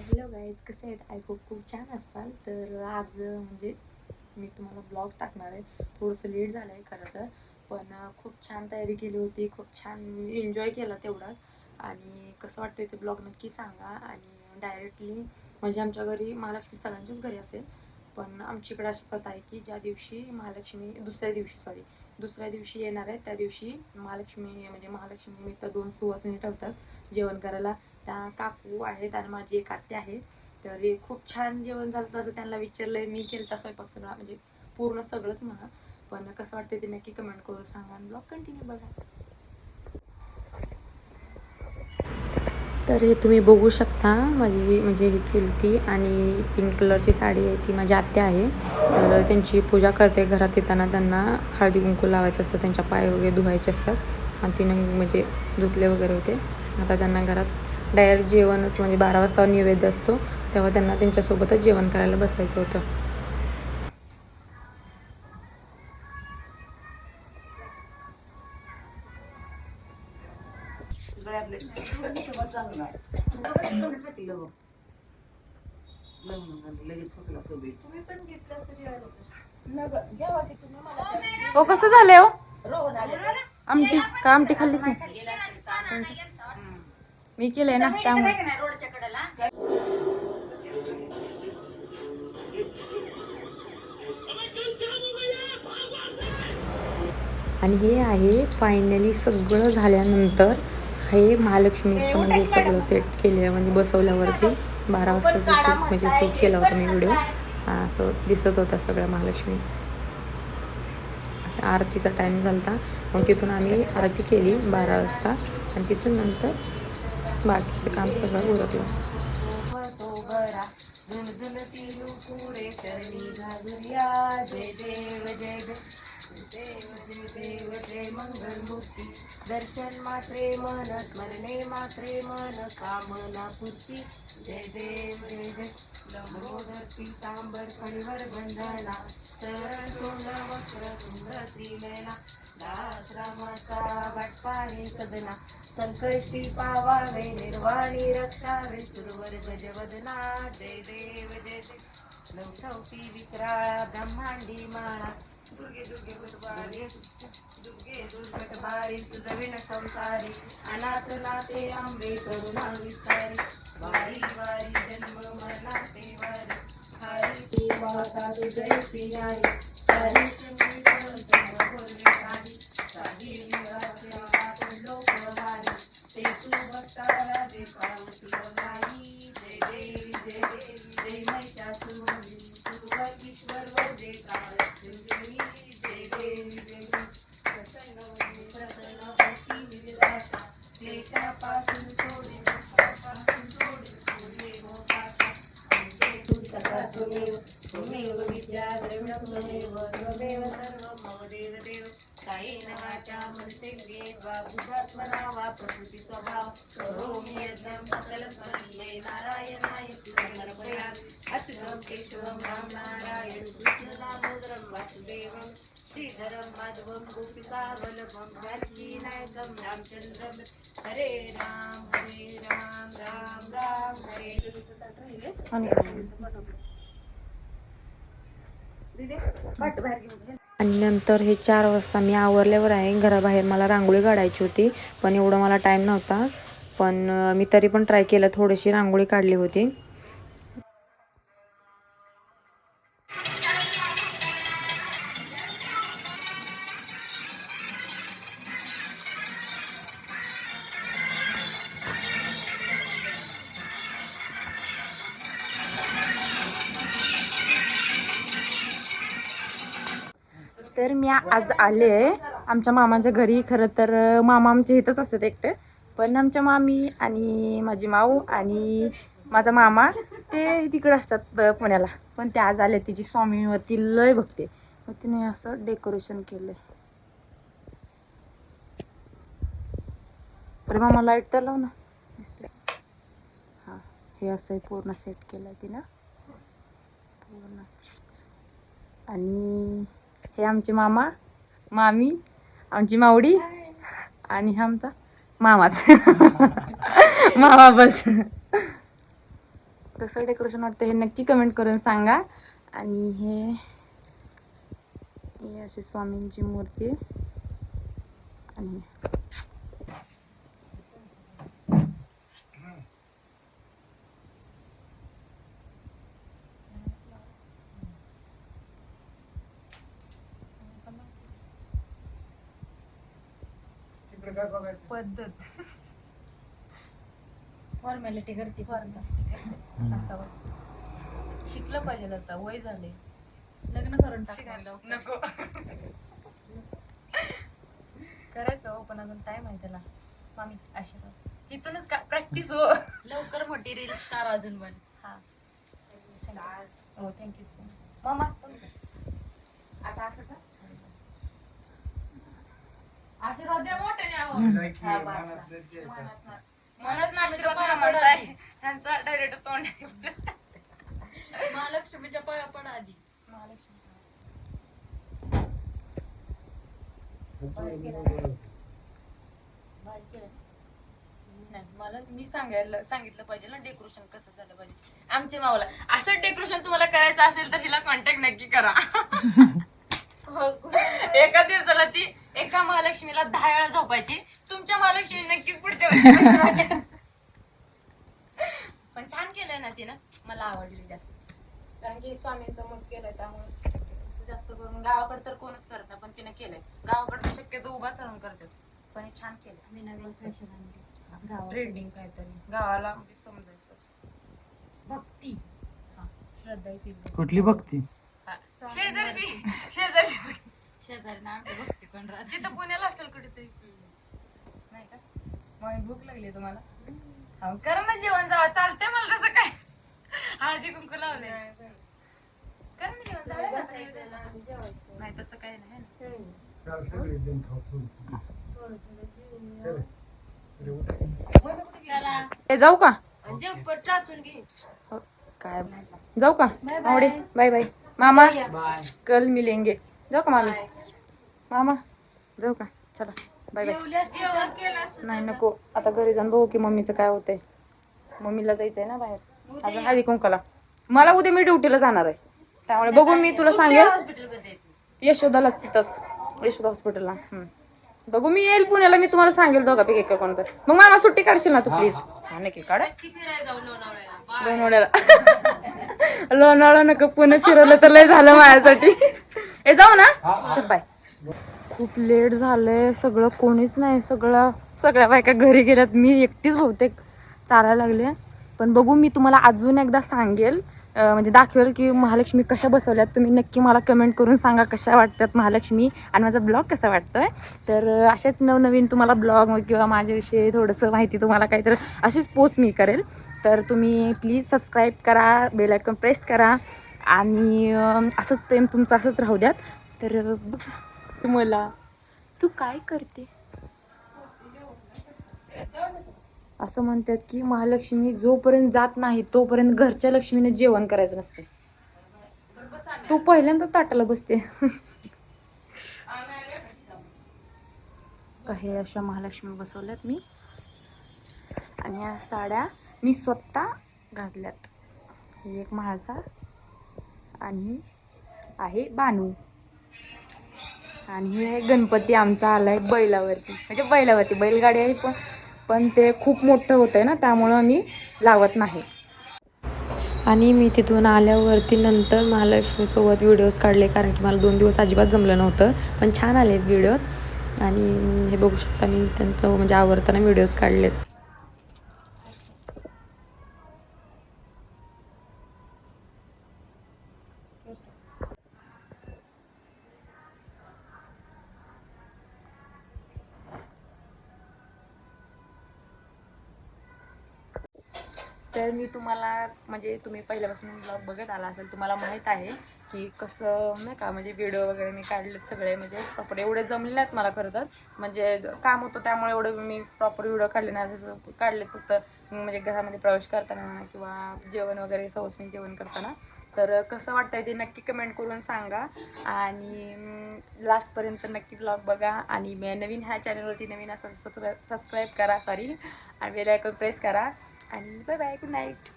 Hello guys कसे आहेत I खूप छान असाल. तर आज म्हणजे मी तुम्हाला ब्लॉग टाकणार आहे. थोडंसं लेट झालं आहे खरं तर. पण खूप छान तयारी केली होती. खूप छान एन्जॉय केला तेवढाच. आणि कसं वाटतं ते ब्लॉग नक्की सांगा. आणि डायरेक्टली म्हणजे आमच्या घरी महालक्ष्मी सगळ्यांच्याच घरी असेल. पण आमच्याकडे अशी प्रथा आहे की ज्या दिवशी महालक्ष्मी दुसऱ्या दिवशी सॉरी दुसऱ्या दिवशी येणार आहे त्या दिवशी महालक्ष्मी म्हणजे महालक्ष्मी निमित्त दोन सुवासिनी ठेवतात जेवण करायला. त्या काकू आहेत आणि माझी एक आत्या आहे. तर हे खूप छान जेवण झालं तसं त्यांना विचारलंय. मी केलं स्वयंपाक सगळा म्हणजे पूर्ण सगळंच म्हणा. पण कसं वाटतं ते नक्की कमेंट करून सांगा आणि ब्लॉग कंटिन्यू बघा. तर हे तुम्ही बघू शकता माझी म्हणजे ही चुलती आणि पिंक कलरची साडी आहे ती माझी आत्या आहे. तर त्यांची पूजा करते घरात येताना त्यांना हळदी कुंकू लावायचं असतं त्यांच्या पाय वगैरे धुवायचे असतात. आणि तिनं म्हणजे धुतले वगैरे होते. आता त्यांना घरात डायरेक्ट जेवणच म्हणजे बारा वाजता नैवेद्य असतो तेव्हा त्यांना त्यांच्यासोबतच जेवण करायला बसवायचं होतं. हो कसं झालंय हो? आमटी का आमटी खाल्लीच नाही? मी केलंय ना त्यामुळे. आणि हे आहे फायनली सगळं झाल्यानंतर हे महालक्ष्मीचं म्हणजे सगळं सेट केलं म्हणजे बसवल्यावरती बारा वाजताचं शूट म्हणजे शूट केला होता मी व्हिडिओ असं दिसत होता सगळं महालक्ष्मी. असं आरतीचा टाईम झाला होता मग तिथून आम्ही आरती केली बारा वाजता. आणि तिथून नंतर बाकीचं काम सगळं उरकलं दर्शन मात्रे मन स्मरणे मात्रे मन कामना पूर्ती जय देव संकष्टी पावावे निर्वाणी रक्षावे सुरवर गजवदना जय देव जय जय लवशौती विक्राळा ब्रह्मांडी माळा. दुर्गे दुर्गे गुरुवारी. दुर्गे बारी तुझविन संसारी. अनाथ नाते आंबे करुणा विस्तारी. वारी वारी जन्म मरणाते वारी. हरी तू माता तुझे पिनारी हरी आणि नंतर हे चार वाजता मी आवरल्यावर आहे. घराबाहेर मला रांगोळी काढायची होती पण एवढं मला टाईम नव्हता. पण मी तरी पण ट्राय केलं थोडीशी रांगोळी काढली होती. तर मी आज आले आमच्या मामाच्या घरी. खरं तर मामा आमच्या इथंच असतात एकटे. पण आमच्या मामी आणि माझी माऊ आणि माझा मामा ते तिकडे असतात पुण्याला. पण ते आज आले तिची स्वामीवरती लय बघते मग तिने असं डेकोरेशन केलंय. तर मामा लाइट तर लाव ना. दिसते हां हे असं पूर्ण सेट केलं तिनं. पूर्ण. आणि हे आमचे मामा मामी आमची मावडी आणि हा आमचा मामाच. मामा बस. कसं डेकोरेशन वाटतं हे नक्की कमेंट करून सांगा. आणि हे अशी स्वामींची मूर्ती. आणि तिकडे काय बघायचं? पद्धत. फॉर्मॅलिटी करते असावं शिकलं पाहिजे आता वय झाले. लग्न करून टाकायला नको. करायचं हो पण अजून टाइम आहे त्याला. मामी आशीर्वाद. इथूनच का प्रॅक्टिस हो. लवकर मोठी रील स्टार अजून बन हा. हो थँक्यू सो मच मामा आता असं का? आशीर्वाद द्या मोठ्याने हा, बस. मनात ना- आशीर्वाद आहे. त्यांचा डायरेक्ट तोंड आहे. महालक्ष्मीच्या पाया पडा आधी. महालक्ष्मी नाही मला मी सांगायला सांगितलं पाहिजे ना डेकोरेशन कसं झालं पाहिजे. आमच्या माऊला असं डेकोरेशन तुम्हाला करायचं असेल तर हिला कॉन्टॅक्ट नक्की करा. एका दिवसाला ती एका महालक्ष्मीला दहा वेळा झोपायची. तुमच्या महालक्ष्मी नक्कीच पुढच्या वर्षी. पण छान केलंय ना तिनं. मला आवडली जास्त. कारण की स्वामींचं मत केलंय त्यामुळे असं जास्त करून गावाकडे तर कोणच करत नाही पण तिने केलंय. गावाकडे तर शक्यतो उभाच राहून करतात. पण हे छान केलं मी नवीन फॅशन आणली ट्रेंडिंग काहीतरी. गावाला म्हणजे समजायचं. भक्ती. हा, कुठली भक्ती? शेजारची. शेजारची शेजारी ना आमची भक्ती पण राहते तिथं पुण्याला असेल कुठेतरी. नाही का? मग भूक लागली तुम्हाला. हा करा ना जेवण जावा. चालतंय मला तसं काय. हळदी कुंकू लावले करा ना जेवण जावा नाही तसं काही नाही ना. चाल सगळे जण खाऊ चल तरी उठा. चला. ए, जाऊ का? टाचून घे. हो, काय? जाऊ का? आवडे बाय. बाय मामा कल मिलेंगे. जाऊ का मामी? मामा जाऊ का? चला. बाय बाय नाही नको. आता घरी जाऊन बघू की मम्मीचं काय होतंय. मम्मीला जायचंय ना बाहेर. अजून हळदी कुंकाला मला उद्या मी ड्युटीला जाणार आहे. त्यामुळे बघू मी तुला सांगेल. यशोदालाच तिथंच. यशोदा हॉस्पिटलला हम्म. बघू मी येईल पुण्याला मी तुम्हाला सांगेल दोघापैकी एका कोणतं मग मामा सुट्टी काढशील ना तू प्लीज हा. नक्की काढ. लोणावळ्याला. लोणावळा नका पुणे फिरवलं तर लय झालं माझ्यासाठी. ए जाऊ ना. चल बाय खूप लेट झालंय. सगळं कोणीच नाही. सगळं सगळ्या बायका घरी गेल्यात. मी एकटीच बहुतेक चालायला लागले. पण बघू मी तुम्हाला अजून एकदा सांगेल. म्हणजे दाखवेल की महालक्ष्मी कशा बसवल्यात. तुम्ही नक्की मला कमेंट करून सांगा कशा वाटतात महालक्ष्मी आणि माझा ब्लॉग कसा वाटतोय. तर अं, असेच नवनवीन तुम्हाला ब्लॉग किंवा माझ्याविषयी थोडंसं माहिती तुम्हाला काहीतरी अशीच पोस्ट मी करेल. तर तुम्ही प्लीज सबस्क्राईब करा बेल आयकॉन प्रेस करा. आणि असंच प्रेम तुमचं असंच राहू द्यात. तर मला तू काय करते? असं म्हणतात की महालक्ष्मी जोपर्यंत जात नाही तोपर्यंत घरच्या लक्ष्मीने जेवण करायचं नसते. तो पहिल्यांदा ताटाला बसते. काही अशा महालक्ष्मी बसवल्यात मी. आणि या साड्या मी स्वतः घातल्यात. एक महासा आणि आहे बानू. आणि हे आहे गणपती आमचा आला आहे बैलावरती. म्हणजे बैलावरती. बैलगाडी आहे पण पण ते खूप मोठं होतं आहे ना त्यामुळं मी लावत नाही. आणि मी तिथून आल्यावरती नंतर महालक्ष्मीसोबत व्हिडिओज काढले कारण की मला दोन दिवस अजिबात जमलं नव्हतं पण छान आले व्हिडिओ आणि हे बघू शकता मी त्यांचं म्हणजे आवडताना व्हिडिओज काढलेत. तर मी तुम्हाला म्हणजे तुम्ही पहिल्यापासून ब्लॉग बघत आला असेल तुम्हाला माहीत आहे की कसं नाही का म्हणजे व्हिडिओ वगैरे मी काढलेत सगळे म्हणजे प्रॉपर एवढे जमले नाहीत मला खरं तर. म्हणजे काम होतं त्यामुळे एवढं मी प्रॉपर व्हिडिओ काढले नाही असं काढले फक्त म्हणजे घरामध्ये प्रवेश करताना म्हणा किंवा जेवण वगैरे सवसनी जेवण करताना. तर कसं वाटतंय ते नक्की कमेंट करून सांगा. आणि लास्टपर्यंत नक्की ब्लॉग बघा. आणि मी नवीन ह्या चॅनलवरती नवीन असं सबस्क्राईब करा सॉरी आणि बेल प्रेस करा. आणि बाय बाय गुड नाईट